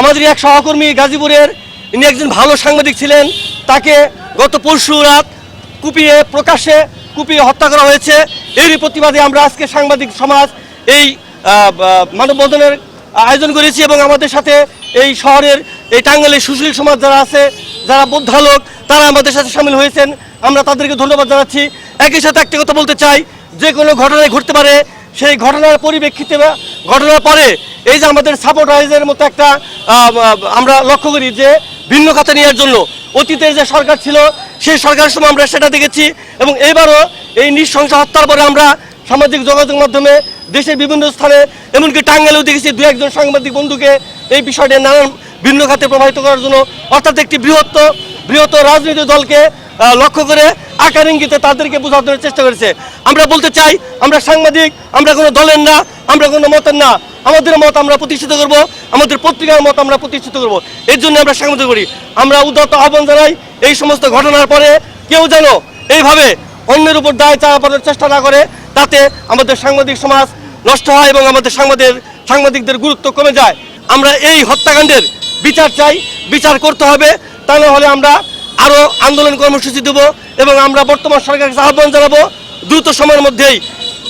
আমাদের এক সহকর্মী গাজীপুরের, ইনি একজন ভালো সাংবাদিক ছিলেন, তাকে গত পরশু রাত কুপিয়ে প্রকাশ্যে কুপিয়ে হত্যা করা হয়েছে। এরই প্রতিবাদে আমরা আজকে সাংবাদিক সমাজ এই মানববন্ধনের আয়োজন করেছি এবং আমাদের সাথে এই শহরের এই টাঙ্গাইলের সুশীল সমাজ যারা আছে, যারা বোদ্ধালোক তারা আমাদের সাথে সামিল হয়েছেন। আমরা তাদেরকে ধন্যবাদ জানাচ্ছি। একই সাথে একটা কথা বলতে চাই, যে কোনো ঘটনায় ঘটতে পারে সেই ঘটনার পরিপ্রেক্ষিতে বা ঘটনার পরে এই যে আমাদের সাপোর্ট রাইজের মতো একটা আমরা লক্ষ্য করি যে ভিন্ন খাতা নেওয়ার জন্য অতীতের যে সরকার ছিল, সেই সরকারের সময় আমরা সেটা দেখেছি এবং এবারও এই নৃশংস হত্যার পরে আমরা সামাজিক যোগাযোগ মাধ্যমে দেশের বিভিন্ন স্থানে, এমনকি টাঙ্গাইলেও দেখেছি দু একজন সাংবাদিক বন্ধুকে এই বিষয়টি নানান ভিন্ন খাতে প্রভাবিত করার জন্য, অর্থাৎ একটি বৃহত্ত বৃহত্ত রাজনৈতিক দলকে লক্ষ্য করে আকার ইঙ্গিতে তাদেরকে বোঝানোর চেষ্টা করেছে। আমরা বলতে চাই, আমরা সাংবাদিক, আমরা কোনো দলের না, আমরা কোনো মতের না। আমাদের মত আমরা প্রতিষ্ঠিত করব, আমাদের পত্রিকার মত আমরা প্রতিষ্ঠিত করব। এর জন্য আমরা সাংবাদিক করি। আমরা উদ্যত আহ্বান জানাই এই সমস্ত ঘটনার পরে কেউ যেন এইভাবে অন্যের উপর দায় চাপানোর চেষ্টা না করে, তাতে আমাদের সাংবাদিক সমাজ নষ্ট হয় এবং আমাদের সাংবাদিক সাংবাদিকদের গুরুত্ব কমে যায়। আমরা এই হত্যাকাণ্ডের বিচার চাই, বিচার করতে হবে, তা না হলে আমরা আরও আন্দোলন কর্মসূচি দেব এবং আমরা বর্তমান সরকারকে আহ্বান জানাব, দ্রুত সময়ের মধ্যেই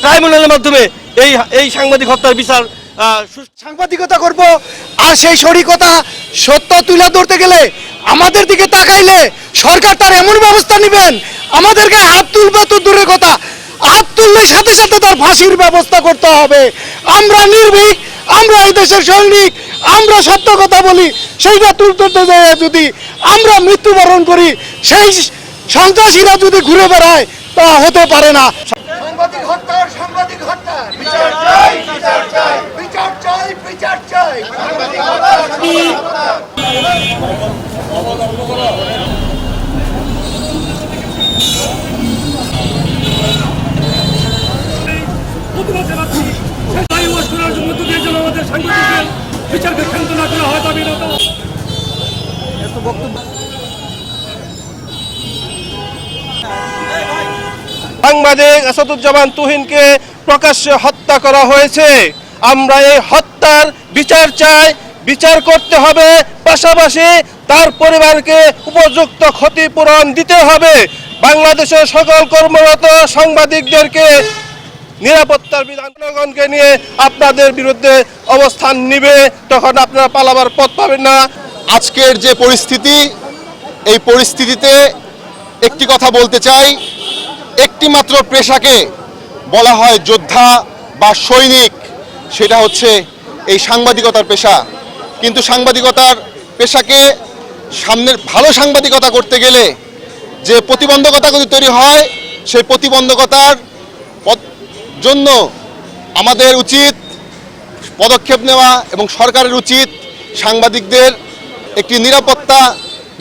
ট্রাইব্যুনালের মাধ্যমে এই এই সাংবাদিক হত্যার বিচার সাংবাদিকতা করব, আর সেই সঠিকতা সত্য তুলে ধরতে গেলে আমাদের দিকে তাকাইলে সরকার তার এমন ব্যবস্থা নেবেন আমাদেরকে হাত তুলবে তো দূরের কথা, হাত তুললে সাথে সাথে তার ফাঁসির ব্যবস্থা করতে হবে। আমরা নির্ভীক, আমরা এই দেশের সৈনিক আমরা সত্য কথা বলি সেইটা তুলতে যায় যদি আমরা মৃত্যুবরণ করি সেই সন্ত্রাসীরা যদি ঘুরে বেড়ায় তা হতে পারে না। সাংবাদিক হত্যার সাংবাদিক হত্যা। বিচার চাই বিচার চাই বিচার চাই বিচার চাই। প্রতিবাদ বিচারকে ক্ষান্ত না করা হয় দাবি রত সাংবাদিক আসাদুজ্জামান তুহিনকে প্রকাশ্যে হত্যা করা হয়েছে। আমরা এই হত্যার বিচার চাই। বিচার করতে হবে। পাশাপাশি তার পরিবারকে উপযুক্ত ক্ষতিপূরণ দিতে হবে। বাংলাদেশের সকল কর্মরত সাংবাদিকদেরকে নিরাপত্তার বিধান জনগণকে নিয়ে আপনাদের বিরুদ্ধে অবস্থান নিবে, তখন আপনারা পালাবার পথ পাবেন না। আজকের যে পরিস্থিতি, এই পরিস্থিতিতে একটি কথা বলতে চাই, একটি মাত্র পেশাকে বলা হয় যোদ্ধা বা সৈনিক, সেটা হচ্ছে এই সাংবাদিকতার পেশা। কিন্তু সাংবাদিকতার পেশাকে সামনের, ভালো সাংবাদিকতা করতে গেলে যে প্রতিবন্ধকতাগুলি তৈরি হয়, সেই প্রতিবন্ধকতার জন্য আমাদের উচিত পদক্ষেপ নেওয়া এবং সরকারের উচিত সাংবাদিকদের একটি নিরাপত্তা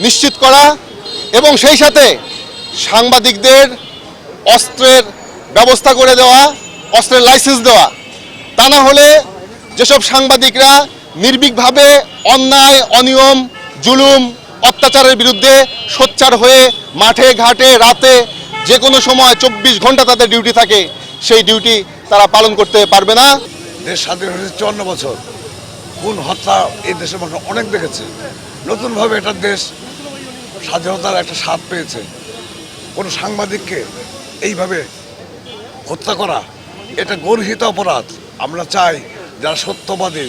নিশ্চিত করা এবং সেই সাথে সাংবাদিকদের অস্ত্রের ব্যবস্থা করে দেওয়া, অস্ত্রের লাইসেন্স দেওয়া। তা না হলে যেসব সাংবাদিকরা নির্ভীকভাবে অন্যায়, অনিয়ম, জুলুম, অত্যাচারের বিরুদ্ধে সোচ্চার হয়ে মাঠে, ঘাটে, রাতে যে কোনো সময় চব্বিশ ঘণ্টা তাদের ডিউটি থাকে সেই ডিউটি তারা পালন করতে পারবে না। দেশ স্বাধীন হয়েছে চুয়ান্ন বছর। কোন হত্যা এই দেশের মানুষ অনেক দেখেছে। নতুনভাবে এটা দেশ স্বাধীনতার একটা স্বাদ পেয়েছে। কোনো সাংবাদিককে এইভাবে হত্যা করা, এটা গর্হিত অপরাধ। আমরা চাই যারা সত্যবাদী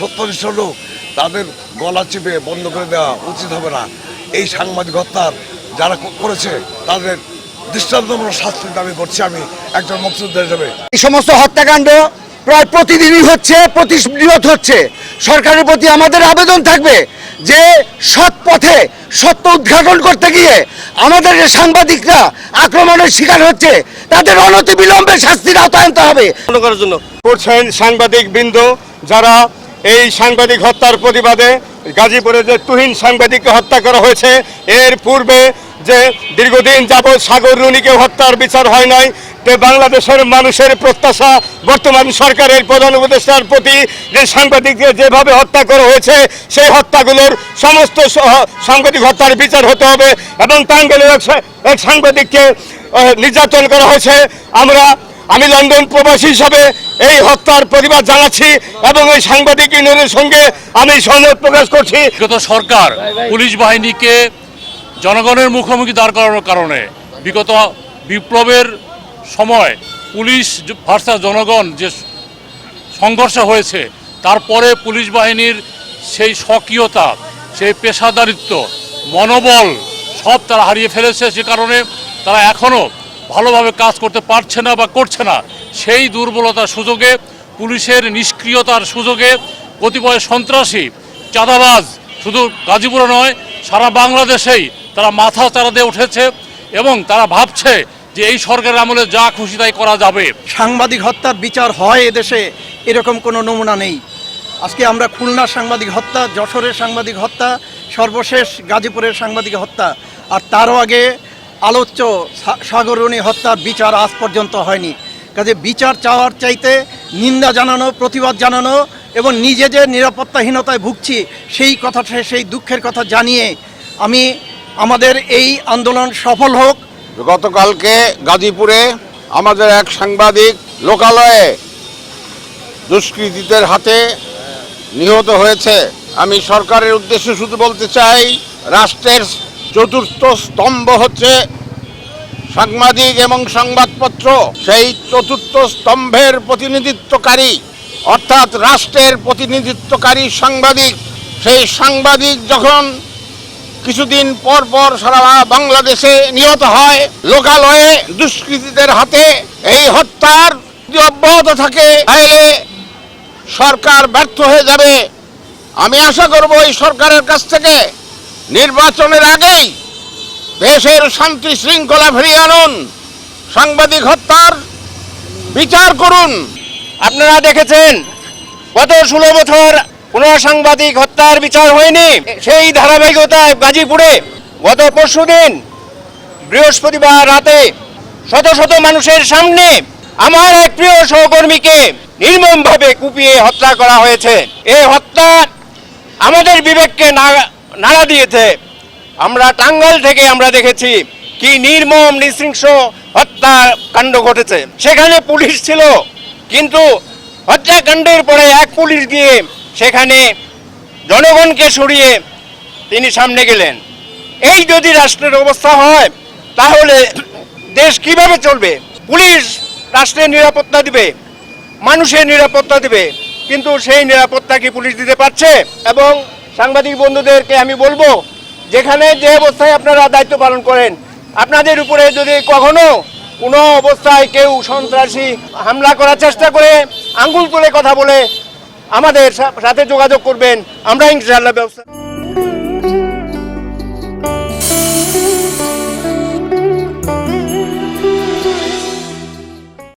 সত্যনিষ্ঠ লোক, তাদের গলা চিপে বন্ধ করে দেওয়া উচিত হবে না। এই সাংবাদিক হত্যার যারা করেছে, তাদের দৃষ্টান্তমূলক শাস্তির দাবি করছি আমি একজন মুক্তিযোদ্ধা হিসেবে। এই সমস্ত হত্যাকাণ্ড প্রায় প্রতিদিনই হচ্ছে প্রতিনিয়ত হচ্ছে। সরকারের প্রতি আমাদের আবেদন থাকবে যে সৎ পথে সত্য উদ্ঘাটন করতে গিয়ে আমাদের যে সাংবাদিকরা আক্রমণের শিকার হচ্ছে তাদের অনতি বিলম্বে শাস্তির আওতায় আনতে হবে। করার জন্য। করছেন সাংবাদিক বৃন্দ যারা এই সাংবাদিক হত্যার প্রতিবাদে গাজীপুরে যে তুহিন সাংবাদিককে হত্যা করা হয়েছে এর পূর্বে যে দীর্ঘদিন যাবৎ সাগর রুনিকে হত্যার বিচার হয় নাই বাংলাদেশের মানুষের প্রত্যাশা বর্তমান সরকারের প্রধান উপদেষ্টার প্রতি যে সাংবাদিককে যেভাবে হত্যা করা হয়েছে, সেই হত্যাগুলোর সমস্ত সাংবাদিক হত্যার বিচার হতে হবে এবং টাঙ্গাইলের এক সাংবাদিককে নির্যাতন করা হয়েছে। আমরা, আমি লন্ডন প্রবাসী হিসাবে এই হত্যার প্রতিবাদ জানাচ্ছি এবং এই সাংবাদিক ইউনিয়নের সঙ্গে আমি সহমত প্রকাশ করছি। সরকার, পুলিশ বাহিনীকে জনগণের মুখোমুখি দাঁড় করানোর কারণে বিগত বিপ্লবের সময় পুলিশ ভার্সাস জনগণ যে সংঘর্ষ হয়েছে, তারপরে পুলিশ বাহিনীর সেই স্বকীয়তা, সেই পেশাদারিত্ব, মনোবল, সব তারা হারিয়ে ফেলেছে সে কারণে তারা এখনও ভালোভাবে কাজ করতে পারছে না বা করছে না। সেই দুর্বলতার সুযোগে, পুলিশের নিষ্ক্রিয়তার সুযোগে কতিপয় সন্ত্রাসী, চাঁদাবাজ শুধু গাজীপুরে নয়, সারা বাংলাদেশেই তারা মাথা চারা দিয়ে উঠেছে এবং তারা ভাবছে যে এই সরকারের আমলে যা খুশি তাই করা যাবে। সাংবাদিক হত্যার বিচার হয় এদেশে, এরকম কোনো নমুনা নেই। আজকে আমরা খুলনার সাংবাদিক হত্যা, যশোরের সাংবাদিক হত্যা, সর্বশেষ গাজীপুরের সাংবাদিক হত্যা, আর তারও আগে আলোচ্য সাগরণী হত্যার বিচার আজ পর্যন্ত হয়নি। কাজে বিচার চাওয়ার চাইতে নিন্দা জানানো, প্রতিবাদ জানানো এবং নিজে যে নিরাপত্তাহীনতায় ভুগছি, সেই কথাটা, সেই দুঃখের কথা জানিয়ে আমি আমাদের এই আন্দোলন সফল হোক। গতকালকে গাজীপুরে আমাদের এক সাংবাদিক লোকালয়ে দুষ্কৃতীদের হাতে নিহত হয়েছে। আমি সরকারের উদ্দেশ্যে শুধু বলতে চাই, রাষ্ট্রের চতুর্থ স্তম্ভ হচ্ছে সাংবাদিক এবং সংবাদপত্র। সেই চতুর্থ স্তম্ভের প্রতিনিধিত্বকারী, অর্থাৎ রাষ্ট্রের প্রতিনিধিত্বকারী সাংবাদিক। সেই সাংবাদিক যখন কিছুদিন পর পর সারা বাংলাদেশে নিহত হয়। লোকালয়ে দুষ্কৃতীদের হাতে এই হত্যার যদি অব্যাহত থাকে, তাহলে সরকার ব্যর্থ হয়ে যাবে। আমি আশা করব এই সরকারের কাছ থেকে নির্বাচনের আগেই দেশের শান্তি শৃঙ্খলা ফিরিয়ে আনুন, সাংবাদিক হত্যার বিচার করুন। আপনারা দেখেছেন, গত ষোলো বছর কোন সাংবাদিক হত্যার বিচার হয়নি। সেই ধারাবাহিকতায় গাজীপুরে গত পরশুদিন বৃহস্পতিবার রাতে শত শত মানুষের সামনে আমার এক প্রিয় সহকর্মীকে নির্মমভাবে কুপিয়ে হত্যা করা হয়েছে। এই হত্যা আমাদের বিবেককে নাড়া দিয়েছে। আমরা টাঙ্গাইল থেকে আমরা দেখেছি কি নির্মম, নৃশৃংস হত্যা কাণ্ড ঘটেছে। সেখানে পুলিশ ছিল, কিন্তু হত্যাকাণ্ডের পরে এক পুলিশ গিয়ে সেখানে জনগণকে সরিয়ে তিনি সামনে গেলেন। এই যদি রাষ্ট্রের অবস্থা হয়, তাহলে দেশ কীভাবে চলবে? পুলিশ রাষ্ট্রের নিরাপত্তা দিবে, মানুষের নিরাপত্তা দিবে, কিন্তু সেই নিরাপত্তা কি পুলিশ দিতে পারছে? এবং সাংবাদিক বন্ধুদেরকে আমি বলব, যেখানে যে অবস্থায় আপনারা দায়িত্ব পালন করেন, আপনাদের উপরে যদি কখনো কোনো অবস্থায় কেউ সন্ত্রাসী হামলা করার চেষ্টা করে, আঙ্গুল তুলে কথা বলে আমাদের সাথে যোগাযোগ করবেন। আমরা ইনশাআল্লাহ ব্যবস্থা